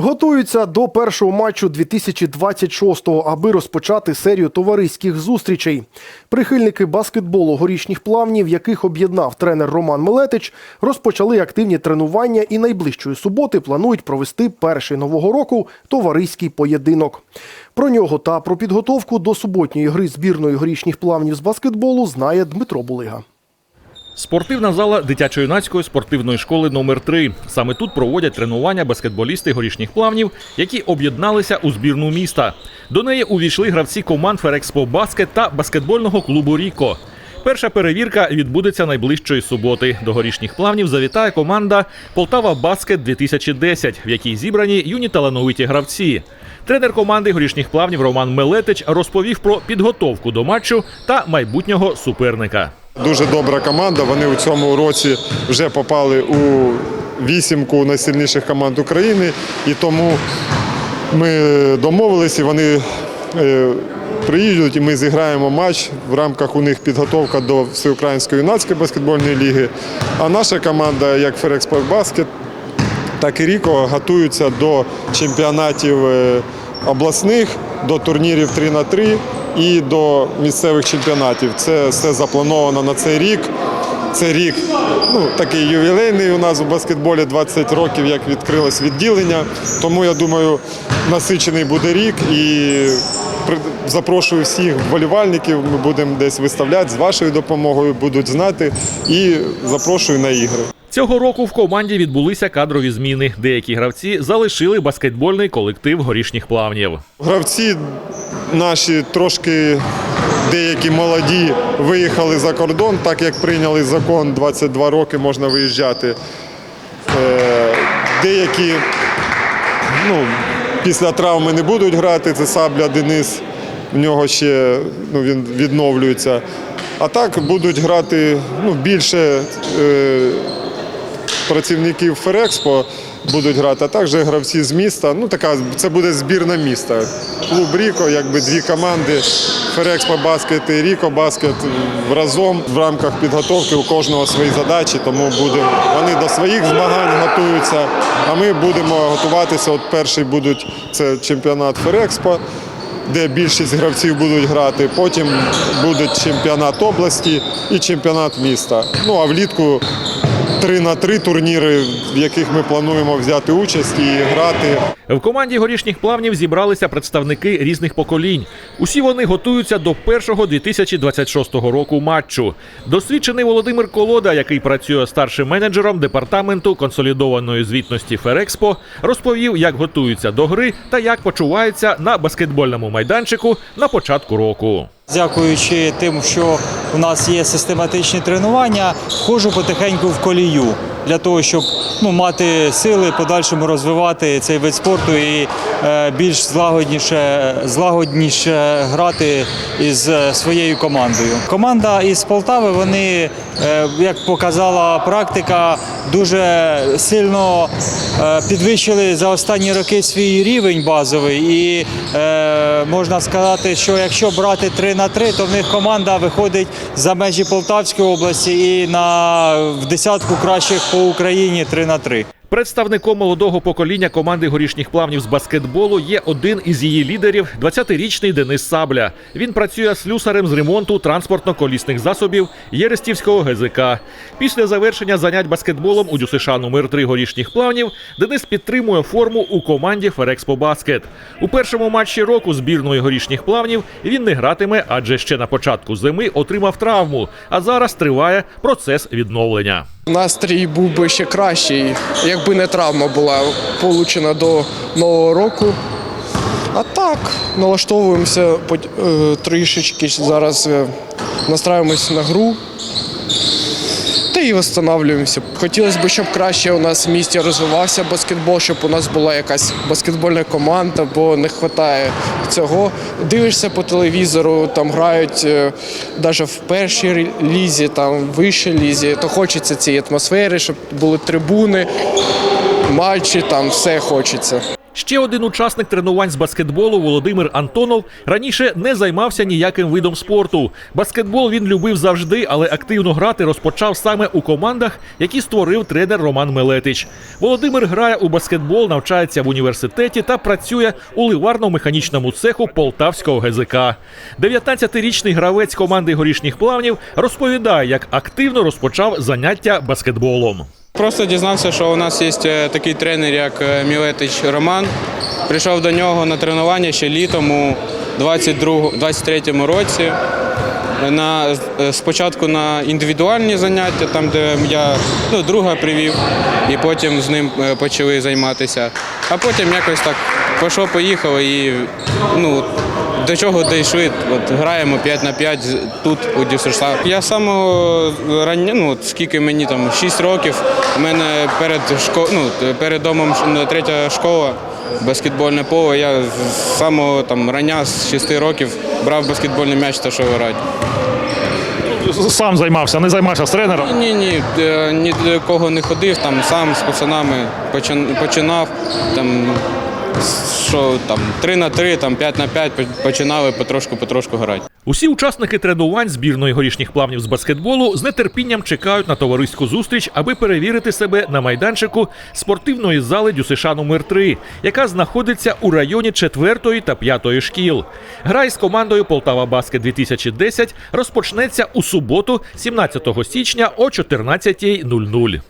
Готуються до першого матчу 2026-го, аби розпочати серію товариських зустрічей. Прихильники баскетболу горішніх плавнів, яких об'єднав тренер Роман Милетич, розпочали активні тренування і найближчої суботи планують провести перший нового року товариський поєдинок. Про нього та про підготовку до суботньої гри збірної горішніх плавнів з баскетболу знає Дмитро Булига. Спортивна зала дитячо-юнацької спортивної школи номер 3 Саме тут проводять тренування баскетболісти горішніх плавнів, які об'єдналися у збірну міста. До неї увійшли гравці команд Ферекспо Баскет та баскетбольного клубу Ріко. Перша перевірка відбудеться найближчої суботи. До горішніх плавнів завітає команда Полтава Баскет 2010, в якій зібрані юні талановиті гравці. Тренер команди горішніх плавнів Роман Мелетич розповів про підготовку до матчу та майбутнього суперника. Дуже добра команда. Вони у цьому році вже попали у вісімку найсильніших команд України, і тому ми домовилися, вони е, приїдуть, і ми зіграємо матч в рамках у них підготовка до Всеукраїнської юнацької баскетбольної ліги. А наша команда, як Баскет, так і Ріко готуються до чемпіонатів е, обласних, до турнірів 3 на 3 і до місцевих чемпіонатів. Це все заплановано на цей рік. Це рік ну, такий ювілейний у нас у баскетболі 20 років, як відкрилось відділення. Тому я думаю, насичений буде рік і запрошую всіх вболівальників. Ми будемо десь виставляти з вашою допомогою, будуть знати і запрошую на ігри. Цього року в команді відбулися кадрові зміни. Деякі гравці залишили баскетбольний колектив горішніх плавнів. Гравці наші трошки деякі молоді виїхали за кордон, так як прийняли закон 22 роки можна виїжджати. Е, Деякі ну, після травми не будуть грати. Це Сабля Денис, в нього ще ну, він відновлюється. А так будуть грати ну, більше е, працівників Ферекспо будуть грати, а також гравці з міста. Ну така це буде збірна міста. Клуб Ріко, якби дві команди. Ферекспо Баскет і Ріко Баскет разом в рамках підготовки у кожного свої задачі. Тому будемо вони до своїх змагань готуються. А ми будемо готуватися. От перший будуть це чемпіонат Ферекспо. Де більшість гравців будуть грати, потім буде чемпіонат області і чемпіонат міста. Ну а влітку три на три турніри, в яких ми плануємо взяти участь і грати. В команді горішніх плавнів зібралися представники різних поколінь. Усі вони готуються до першого 2026 року матчу. Досвідчений Володимир Колода, який працює старшим менеджером департаменту консолідованої звітності Ферекспо, розповів, як готуються до гри та як почуваються на баскетбольному майданчику на початку року. Дякуючи тим, що у нас є систематичні тренування, входжу потихеньку в колію для того, щоб ну, мати сили подальшому розвивати цей вид спорту і е, більш злагодніше, злагодніше грати із своєю командою. Команда із Полтави, вони, е, як показала практика, дуже сильно е, підвищили за останні роки свій рівень базовий. І е, можна сказати, що якщо брати 3 на 3, то в них команда виходить за межі Полтавської області і на в десятку кращих по Україні 3 на 3. Представником молодого покоління команди горішніх плавнів з баскетболу є один із її лідерів, 20-річний Денис Сабля. Він працює слюсарем з ремонту транспортно-колісних засобів Єрестівського ГЗК. Після завершення занять баскетболом у ДЮСШ номер 3 горішніх плавнів Денис підтримує форму у команді Ферекспо Баскет. У першому матчі року збірної горішніх плавнів він не гратиме, адже ще на початку зими отримав травму. А зараз триває процес відновлення. Настрій був би ще кращий, якби не травма була получена до нового року. А так, налаштовуємося е, трішечки зараз е, на гру. Та і встановлюємося. Хотілося б, щоб краще у нас в місті розвивався баскетбол, щоб у нас була якась баскетбольна команда, бо не вистачає цього. Дивишся по телевізору, там грають навіть в першій лізі, там в вищій лізі, то хочеться цієї атмосфери, щоб були трибуни, матчі, там все хочеться. Ще один учасник тренувань з баскетболу Володимир Антонов раніше не займався ніяким видом спорту. Баскетбол він любив завжди, але активно грати розпочав саме у командах, які створив тренер Роман Мелетич. Володимир грає у баскетбол, навчається в університеті та працює у ливарно-механічному цеху Полтавського ГЗК. 19-річний гравець команди горішніх плавнів розповідає, як активно розпочав заняття баскетболом. Просто дізнався, що у нас є е, такий тренер, як е, Мілетич Роман. Прийшов до нього на тренування ще літом у 22 23-му році. На, е, спочатку на індивідуальні заняття, там, де я ну, друга привів, і потім з ним почали займатися. А потім якось так пішов, поїхав і ну, до чого дійшли. От граємо 5 на 5 тут у Дюсерса. Я самого рання, ну от скільки мені там 6 років. У мене перед шко... ну, перед домом ну, третя школа. Баскетбольне поле. Я з самого там рання з 6 років брав баскетбольний м'яч та що грати. Сам займався, не займався з тренером. Ні, ні, е, ні до кого не ходив, там сам з пацанами починав. Там що там 3 на 3, там 5 на 5 починали потрошку-потрошку грати. Усі учасники тренувань збірної горішніх плавнів з баскетболу з нетерпінням чекають на товариську зустріч, аби перевірити себе на майданчику спортивної зали ДЮСШ номер 3 яка знаходиться у районі 4 та 5 шкіл. Гра із командою Полтава Баскет 2010 розпочнеться у суботу, 17 січня о 14.00.